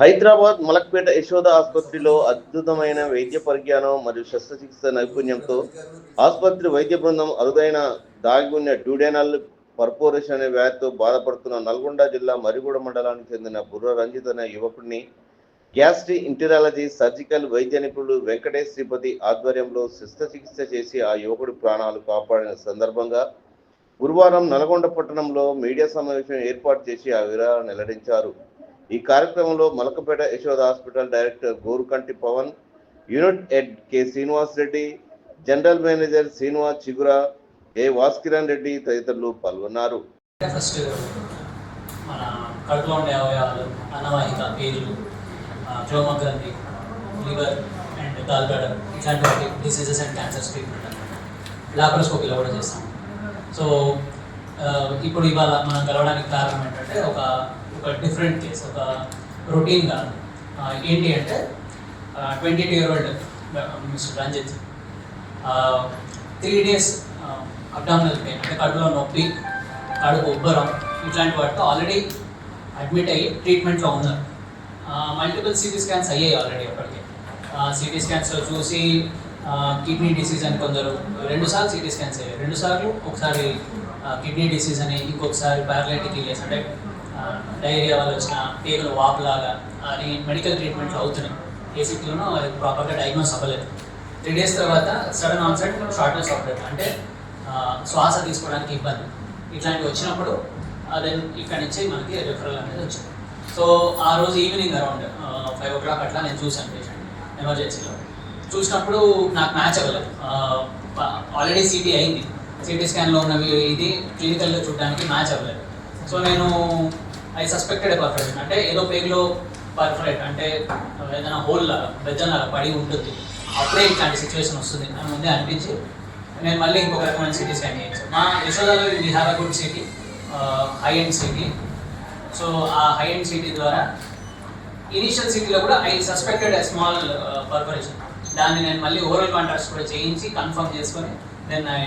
హైదరాబాద్ మలక్పేట యశోద ఆసుపత్రిలో అద్భుతమైన వైద్య పరిజ్ఞానం మరియు శస్త్రచికిత్స నైపుణ్యంతో ఆసుపత్రి వైద్య బృందం అరుదైన దాగి ఉన్న డ్యూడెనల్ పర్పోరేషన్ అనే వ్యాధితో బాధపడుతున్న నల్గొండ జిల్లా మరిగూడ మండలానికి చెందిన బుర్ర రంజిత్ అనే యువకుడిని గ్యాస్ట్రీ ఇంటీరాలజీ సర్జికల్ వైద్య నిపుణుడు వెంకటేష్ శ్రీపతి ఆధ్వర్యంలో శస్త్రచికిత్స చేసి ఆ యువకుడి ప్రాణాలు కాపాడిన సందర్భంగా గురువారం నల్గొండ పట్టణంలో మీడియా సమావేశం ఏర్పాటు చేసి ఆ వివరాలను వెల్లడించారు. ఈ కార్యక్రమంలో Malakpet Yashoda hospital director Gorukanti Pavan unit head K Srinivas Reddy general manager Srinivas Chigura A వాస్కిరణ్ Reddy తదితరులు పాల్గొన్నారు. ఫస్ట్ మన కడుపులో ఉండే అవయవాలు అన్నవాహిక పేర్లు క్లోమగ్రంథి లివర్ అండ్ గాల్బ్లాడర్ ఇట్లాంటి డిసీజెస్ అండ్ క్యాన్సర్స్ ట్రీట్మెంట్ లాప్రోస్కోపీలో కూడా చేస్తాం. సో ఇప్పుడు ఇవాళ మనం కలవడానికి కారణం ఏంటంటే ఒక ఒక డిఫరెంట్ కేస్ ఒక రొటీన్గా ఏంటి అంటే twenty two year old mister Ranjith three days abdominal pain అంటే కడుపులో నొప్పి కడుపు ఉబ్బరం ఇట్లాంటి వాటితో ఆల్రెడీ అడ్మిట్ అయ్యి ట్రీట్మెంట్లో ఉన్నారు. మల్టిపుల్ సిటీ స్కాన్స్ అయ్యాయి ఆల్రెడీ అప్పటికే. Uh, సిటీ స్కాన్స్లో చూసి uh, కిడ్నీ డిసీజ్ అని కొందరు రెండుసార్లు సిటీ స్కాన్స్ అయ్యాయి. రెండుసార్లు ఒకసారి uh, కిడ్నీ డిసీజ్ అని ఇంకొకసారి ప్యారలైటిక్ ఇలియస్ అంటే డైరియా వల్ల వచ్చిన పేగులు వాపులాగా అని మెడికల్ ట్రీట్మెంట్లో అవుతున్నాయి. ఏసీటీలోనూ అది ప్రాపర్గా డయాగ్నోస్ అవ్వలేదు. త్రీ డేస్ తర్వాత సడన్ ఆన్సెట్ షార్ట్నెస్ ఆఫ్ అంటే శ్వాస తీసుకోవడానికి ఇబ్బంది. ఇట్లాంటివి వచ్చినప్పుడు దెన్ ఇక్కడ నుంచి మనకి రిఫరల్ అనేది వచ్చింది. సో ఆ రోజు evening around five o'clock అట్లా నేను చూశాను పేషెంట్ ఎమర్జెన్సీలో చూసినప్పుడు నాకు మ్యాచ్ అవ్వలేదు. ఆల్రెడీ సిటీ అయింది. సిటీ స్కాన్లో ఉన్నవి ఇది క్లినికల్లో చూడడానికి మ్యాచ్ అవ్వలేదు. సో నేను ఐ సస్పెక్టెడ్ పర్ఫెక్ట్ అంటే ఏదో పేగులో పర్ఫెక్ట్ అంటే ఏదైనా హోల్ లాగా బెజ్జం లాగా పడి ఉంటుంది. అప్పుడే ఇట్లాంటి సిచ్యువేషన్ వస్తుంది అని ముందే అనిపించి నేను మళ్ళీ ఇంకొక రకమైన సిటీ స్కాన్ చేయించాను మా యశోదాలో ఇది have a good CT high end CT so ఆ హై ఎండ్ సిటీ ద్వారా ఇనీషియల్ సిటీలో కూడా I suspected a small perforation దాన్ని నేను మళ్ళీ ఓరల్ కాంట్రాక్ట్స్ కూడా చేయించి కన్ఫర్మ్ చేసుకొని then I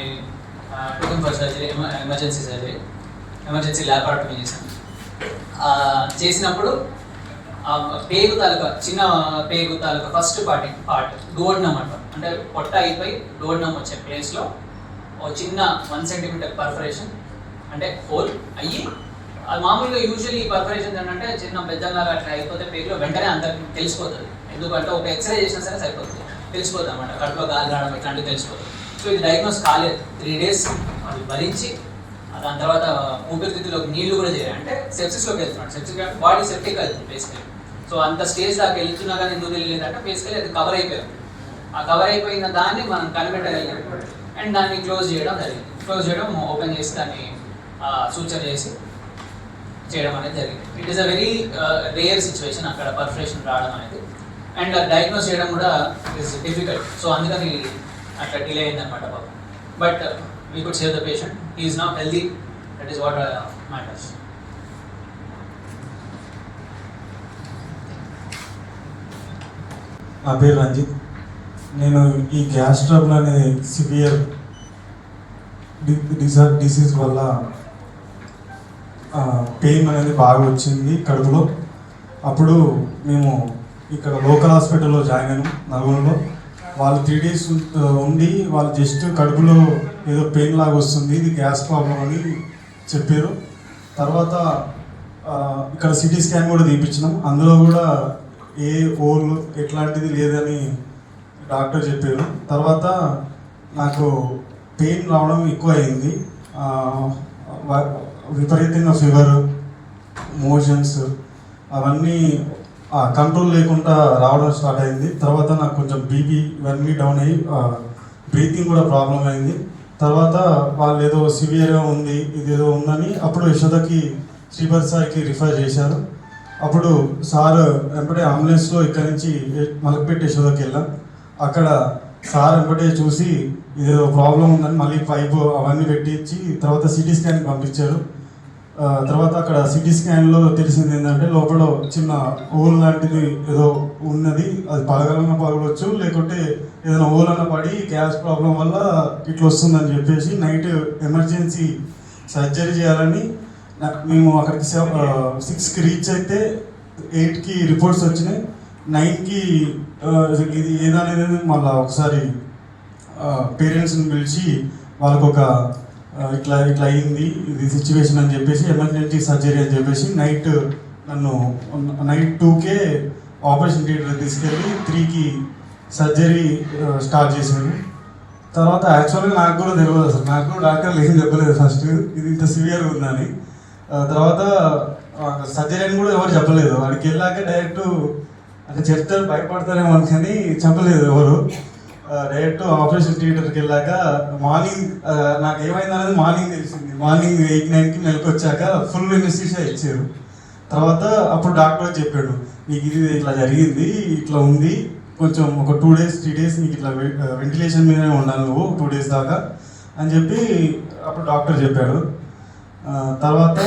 took on for surgery emergency surgery emergency laparotomy చేశాను. చేసినప్పుడు ఆ పేగు తాలూకా చిన్న పేగు తాలూకా ఫస్ట్ పార్ట్ పార్ట్ డోడ్నం అంటాం. అంటే పొట్ట అయిపోయి డోడ్నం వచ్చే ప్లేస్లో ఓ చిన్న వన్ సెంటీమీటర్ పర్ఫరేషన్ అంటే హోల్ అయ్యి అది మామూలుగా యూజువల్లీ ఈ పర్ఫరేషన్ ఏంటంటే చిన్న పెద్దలాగా అట్లా అయిపోతే పేగులో వెంటనే అందరికి తెలిసిపోతుంది. ఎందుకంటే ఒక ఎక్స్రే చేసినా సరే సరిపోతుంది. తెలిసిపోతుంది అనమాట కడుపులో గాలి రావడం ఇట్లాంటివి తెలిసిపోతుంది. సో ఇది డయాగ్నోస్ కాలేదు. త్రీ డేస్ అది భరించి దాని తర్వాత ఊపిరితిత్తులోకి నీళ్ళు కూడా చేయాలి అంటే సెప్సిస్లోకి వెళ్తున్నాడు. సెప్సిస్ బాడీ సెప్టిక్ అవుతుంది బేసికలీ సో అంత స్టేజ్ దాకా వెళ్తున్నా కానీ ఎందుకు తెలియలేదంటే బేసికలీ అది కవర్ అయిపోయాం ఆ కవర్ అయిపోయిన దాన్ని మనం కనిపెట్టగలిగాం. అండ్ దాన్ని క్లోజ్ చేయడం జరిగింది. క్లోజ్ చేయడం ఓపెన్ చేసి దాన్ని సూచన చేసి చేయడం అనేది జరిగింది. It is a very rare situation అక్కడ పర్ఫరేషన్ రావడం అనేది. అండ్ డయాగ్నోస్ చేయడం కూడా ఇస్ డిఫికల్ట్ సో అందుకని అట్లా డిలే అయిందనమాట బాబు. But we could save the patient. He patient is healthy. That is is what uh, matters. నా పేరు రంజిత్ నేను ఈ గ్యాస్ ట్రబుల్ అనే సివియర్ డిసార్ డిసీజ్ వల్ల పెయిన్ అనేది బాగా వచ్చింది కడుపులో అప్పుడు మేము ఇక్కడ లోకల్ హాస్పిటల్లో జాయిన్ అయినాం నల్గొండలో వాళ్ళు త్రీ డేస్ uh, ఉండి వాళ్ళు జస్ట్ కడుపులో ఏదో పెయిన్ లాగా వస్తుంది ఇది గ్యాస్ ప్రాబ్లం అని చెప్పారు. తర్వాత ఇక్కడ సిటీ స్కాన్ కూడా తీపించినాం అందులో కూడా ఏ ఓల్ ఎట్లాంటిది లేదని డాక్టర్ చెప్పారు. తర్వాత నాకు పెయిన్ రావడం ఎక్కువ అయింది విపరీతంగా ఫీవర్ మోషన్స్ అవన్నీ కంట్రోల్ లేకుండా రావడం స్టార్ట్ అయింది. తర్వాత నాకు కొంచెం బీపీ ఇవన్నీ డౌన్ అయ్యి బ్రీతింగ్ కూడా ప్రాబ్లం అయింది. తర్వాత వాళ్ళు ఏదో సివియర్గా ఉంది ఇది ఏదో ఉందని అప్పుడు యశోదకి శ్రీపతి సార్కి రిఫర్ చేశారు. అప్పుడు సార్ వెంపటే అంబులెన్స్లో ఇక్కడి నుంచి మలకపెట్టి యశోదకి వెళ్ళాం. అక్కడ సార్ వెంపటే చూసి ఇదేదో ప్రాబ్లం ఉందని మళ్ళీ పైపు అవన్నీ పెట్టించి తర్వాత సిటీ స్కాన్కి పంపించారు. తర్వాత అక్కడ సిటీ స్కాన్లో తెలిసింది ఏంటంటే లోపల చిన్న ఓల్ లాంటిది ఏదో ఉన్నది. అది పగలన్న పగలవచ్చు లేకుంటే ఏదైనా ఓల్ అన్న పడి గ్యాస్ ప్రాబ్లం వల్ల ఇట్లా వస్తుందని చెప్పేసి నైట్ ఎమర్జెన్సీ సర్జరీ చేయాలని మేము అక్కడికి సిక్స్కి రీచ్ అయితే ఎయిట్కి రిపోర్ట్స్ వచ్చినాయి. నైన్కి ఇది ఏదనేది మళ్ళీ ఒకసారి పేరెంట్స్ని పిలిచి వాళ్ళకు ఒక ఇట్లా ఇట్లా అయింది ఇది సిచ్యువేషన్ అని చెప్పేసి ఎమర్జెన్సీ సర్జరీ అని చెప్పేసి నైట్ నన్ను నైట్ టూకే ఆపరేషన్ థియేటర్ తీసుకెళ్ళి త్రీకి సర్జరీ స్టార్ట్ చేశారు తర్వాత యాక్చువల్గా నాకు కూడా తెలియదు అసలు. నాకు కూడా డాక్టర్లు ఏం చెప్పలేదు ఫస్ట్ ఇది ఇంత సివియర్ ఉందని. తర్వాత సర్జరీ అని కూడా ఎవరు చెప్పలేదు. వాడికి వెళ్ళాక డైరెక్ట్ అంటే చెప్తారు భయపడతారేమో అనుకని చెప్పలేదు ఎవరు. డైరెక్ట్ ఆపరేషన్ థియేటర్కి వెళ్ళాక మార్నింగ్ నాకు ఏమైంది అనేది మార్నింగ్ తెలిసింది. మార్నింగ్ ఎయిట్ నైన్కి నెలకు వచ్చాక ఫుల్ ఎనెస్థీషియా ఇచ్చారు. తర్వాత అప్పుడు డాక్టర్ చెప్పాడు నీకు ఇది ఇట్లా జరిగింది ఇట్లా ఉంది. కొంచెం ఒక టూ డేస్ త్రీ డేస్ నీకు ఇట్లా వెంటిలేషన్ మీదనే ఉండాలి నువ్వు టూ డేస్ దాకా. అని చెప్పి అప్పుడు డాక్టర్ చెప్పాడు. తర్వాత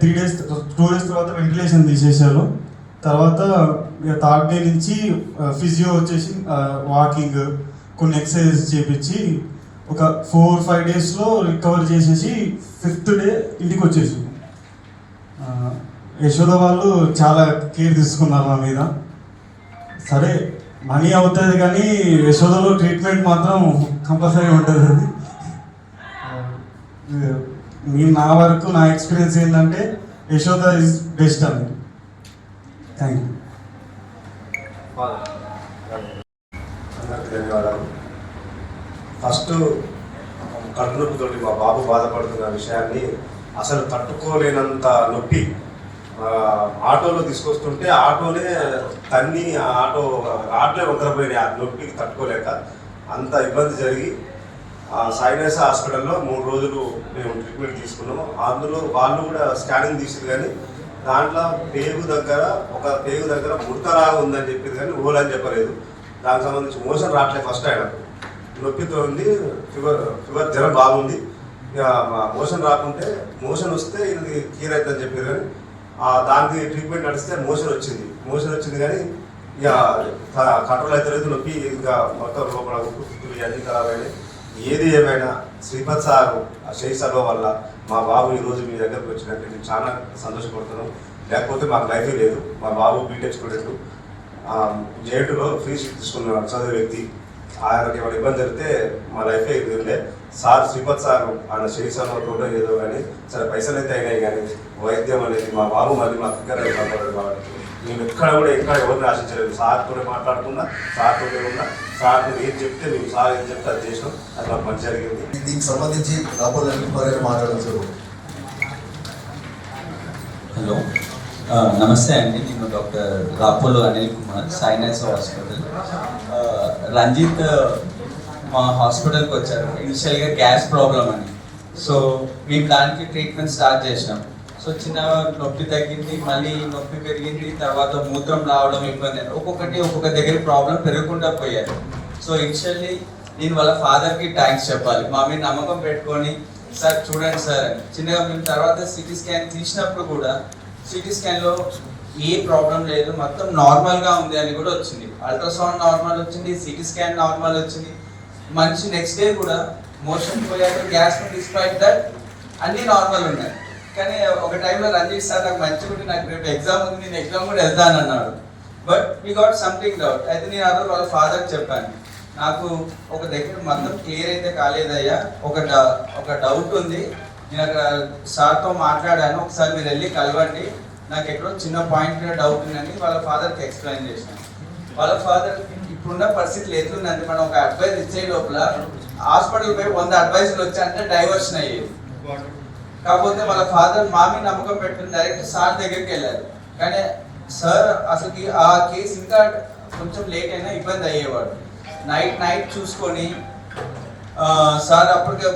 త్రీ డేస్ టూ డేస్ తర్వాత వెంటిలేషన్ తీసేసారు తర్వాత థర్డ్ డే నుంచి ఫిజియో వచ్చేసి వాకింగ్ కొన్ని ఎక్సర్సైజెస్ చేపించి ఒక ఫోర్ ఫైవ్ డేస్లో రికవర్ చేసేసి ఫిఫ్త్ డే ఇంటికి వచ్చేసి. యశోద వాళ్ళు చాలా కేర్ తీసుకున్నారు నా మీద. సరే మనీ అవుతుంది కానీ యశోదలో ట్రీట్మెంట్ మాత్రం కంపల్సరీ ఉంటుంది. అది నేను నా వరకు నా ఎక్స్పీరియన్స్ ఏంటంటే యశోద ఇస్ బెస్ట్ అని థ్యాంక్ యూ అందరికీ ధన్యవాదాలు. ఫస్ట్ కడుపు నొప్పితోటి మా బాబు బాధపడుతున్న విషయాన్ని అసలు తట్టుకోలేనంత నొప్పి ఆటోలో తీసుకొస్తుంటే ఆటోనే తన్ని ఆ ఆటో ఆటోలే వంకరపోయినాయి. ఆ నొప్పికి తట్టుకోలేక అంత ఇబ్బంది జరిగి ఆ సాయినేస హాస్పిటల్లో మూడు రోజులు మేము ట్రీట్మెంట్ తీసుకున్నాము. అందులో వాళ్ళు కూడా స్కానింగ్ తీసింది కానీ దాంట్లో పేగు దగ్గర ఒక పేగు దగ్గర ముడతలాగా ఉందని చెప్పింది కానీ ఓల్ అని చెప్పలేదు. దానికి సంబంధించి మోషన్ రావట్లేదు ఫస్ట్ ఆయన. నొప్పితో ఉంది ఫీవర్ ఫీవర్ జ్వరం బాగుంది. ఇక మోషన్ రాకుంటే మోషన్ వస్తే ఇది క్యూర్ అవుతుందని చెప్పారు కానీ ఆ దానికి ట్రీట్మెంట్ నడిస్తే మోషన్ వచ్చింది. మోషన్ వచ్చింది కానీ ఇక కంట్రోల్ అవుతలేదు నొప్పి ఇంకా మొత్తం లోపల ఉప్పు అన్ని ఖరాబ్ అయినాయి ఏది ఏమైనా శ్రీపత్ సారు ఆ సభ వల్ల మా బాబు ఈరోజు మీ దగ్గరకు వచ్చినట్టు నేను చాలా సంతోషపడుతున్నాను లేకపోతే మాకు లైఫ్ లేదు. మా బాబు బీటెక్ స్టూడెంట్. జేటులో ఫ్రీ సీట్ తీసుకున్న చదివే వ్యక్తి ఆయనకి ఏమైనా ఇబ్బంది జరిగితే మా లైఫ్ ఇది ఉండే. సార్ శ్రీపత్ సార్ ఆయన శ్రీ సభ ఏదో కానీ సరే పైసలు అయితే అయినాయి కానీ వైద్యం అనేది మా బాబు మళ్ళీ మా దగ్గర కాపాడాడు కాబట్టి మేము ఎక్కడ కూడా ఎక్కడ ఎవరిని ఆశించలేదు. సార్తో మాట్లాడుకున్నా సార్తో ఉన్నా సార్ ఏం చెప్తే మేము సార్ ఏం చెప్తే అది చేసినాం. అది నాకు మంచి జరిగింది. దీనికి సంబంధించి రాబోయే మాట్లాడచ్చు హలో. నమస్తే అండి. నేను doctor Rapolu Anil Kumar sinus hospital. Ranjith మా హాస్పిటల్కి వచ్చారు. ఇనిషియల్గా గ్యాస్ ప్రాబ్లం అని సో మేము దానికి ట్రీట్మెంట్ స్టార్ట్ చేసినాం. సో చిన్న నొప్పి తగ్గింది మళ్ళీ నొప్పి పెరిగింది తర్వాత మూత్రం రావడం ఇబ్బంది ఒక్కొక్కటి ఒక్కొక్క దగ్గర ప్రాబ్లం పెరగకుండా పోయారు. సో ఇనిషియల్లీ నేను వాళ్ళ ఫాదర్కి థ్యాంక్స్ చెప్పాలి. మా మీద నమ్మకం పెట్టుకొని సార్ చూడండి సార్ చిన్నగా మేము తర్వాత సిటీ స్కాన్ తీసినప్పుడు కూడా సిటీ స్కాన్లో ఏ ప్రాబ్లం లేదు. మొత్తం నార్మల్గా ఉంది అని కూడా వచ్చింది. అల్ట్రాసౌండ్ నార్మల్ వచ్చింది సిటీ స్కాన్ నార్మల్ వచ్చింది. మంచి నెక్స్ట్ డే కూడా మోషన్ పోయాక గ్యాస్ డిస్పైట్ దట్ అన్నీ నార్మల్ ఉన్నాయి. కానీ ఒక టైంలో రంజిత్ సార్ నాకు మంచిగా ఉంటే నాకు రేపు ఎగ్జామ్ ఉంది నేను ఎగ్జామ్ కూడా వెళ్తాను అన్నాడు. But we got something doubt అయితే నేను అదో వాళ్ళ ఫాదర్ చెప్పాను. నాకు ఒక దగ్గర మొత్తం క్లియర్ అయితే కాలేదయ్యా. ఒక ఒక డౌట్ ఉంది. నేను అక్కడ సార్తో మాట్లాడాను. ఒకసారి మీరు వెళ్ళి కలవండి. నాకు ఎక్కడో చిన్న పాయింట్ డౌట్ ఉందని వాళ్ళ ఫాదర్కి ఎక్స్ప్లెయిన్ చేశాను. వాళ్ళ ఫాదర్ ఇప్పుడున్న పరిస్థితులు ఎట్లుందంటే మనం ఒక అడ్వైస్ ఇచ్చే లోపల హాస్పిటల్ పోయి వంద అడ్వైస్లు వచ్చి అంటే డైవర్షన్ అయ్యేది. కాకపోతే వాళ్ళ ఫాదర్ మామి నమ్మకం పెట్టుకుని డైరెక్ట్ సార్ దగ్గరికి వెళ్ళారు. కానీ సార్ అసలుకి ఆ కేసు ఇంకా కొంచెం లేట్ అయినా ఇబ్బంది అయ్యేవాడు. నైట్ నైట్ చూసుకొని సార్ అప్పటికే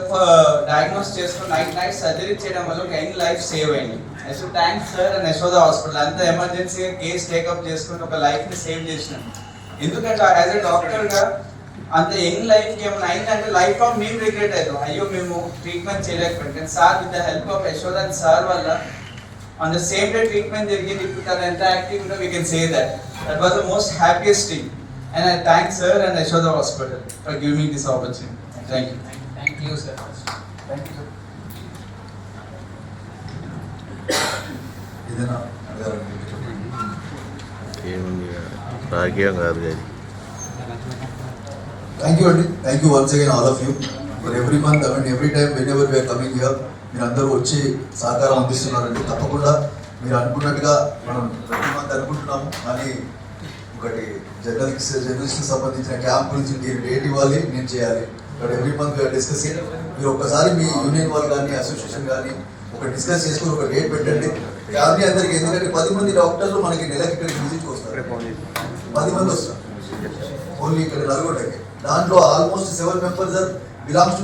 డయాగ్నోస్ చేసుకుని నైట్ నైట్ సర్జరీ చేయడం వల్ల ఒక యంగ్ లైఫ్ సేవ్ అయింది. So thanks sir and Yashoda hospital అంత ఎమర్జెన్సీగా కేసు టేకప్ చేసుకుని ఒక లైఫ్ని సేవ్ చేసినాం ఎందుకంటే యాజ్ ఎ డాక్టర్గా అంత యంగ్ లైఫ్కి ఏమైనా అయిందంటే లైఫ్ ఆఫ్ మేము రిగ్రెట్ అవుతాం అయ్యో మేము ట్రీట్మెంట్ చేయలేకపోయాం. Sir with the help of Yashoda and sir వల్ల on the same day treatment జరిగింది. ఇప్పుడు తను ఎంత యాక్టివ్ ఉందో we can say that that was the most happiest thing and I thank sir and Yashoda hospital for giving this opportunity thank you thank you sir ఏదైనా ఏముంది? రాజకీయం కాదు కానీ థ్యాంక్ యూ అండి. Thank you once again all of you for every month every time whenever we are coming here మీరు అందరూ వచ్చి సహకారం అందిస్తున్నారండి. తప్పకుండా మీరు అనుకున్నట్టుగా మనం ప్రతి మంత్ అనుకుంటున్నాము. కానీ ఒకటి జర్నలిస్ట్ జర్నలిస్ట్ సంబంధించిన క్యాంప్ గురించి మీరు డేట్ ఇవ్వాలి నేను చేయాలి. But every month we are discussing మీరు ఒక్కసారి మీ యూనియన్ వాళ్ళు కానీ అసోసియేషన్ కానీ ఒక డిస్కస్ చేసుకుని ఒక డేట్ పెట్టండి. ఫ్యామిలీ అందరికి ఎందుకంటే పది మంది డాక్టర్లు మనకి నెలకి ఇక్కడికి విజిట్ వస్తారు పది మంది వస్తారు. ఓన్లీ ఇక్కడ నల్గొండకి. దాంట్లో almost seven members are belongs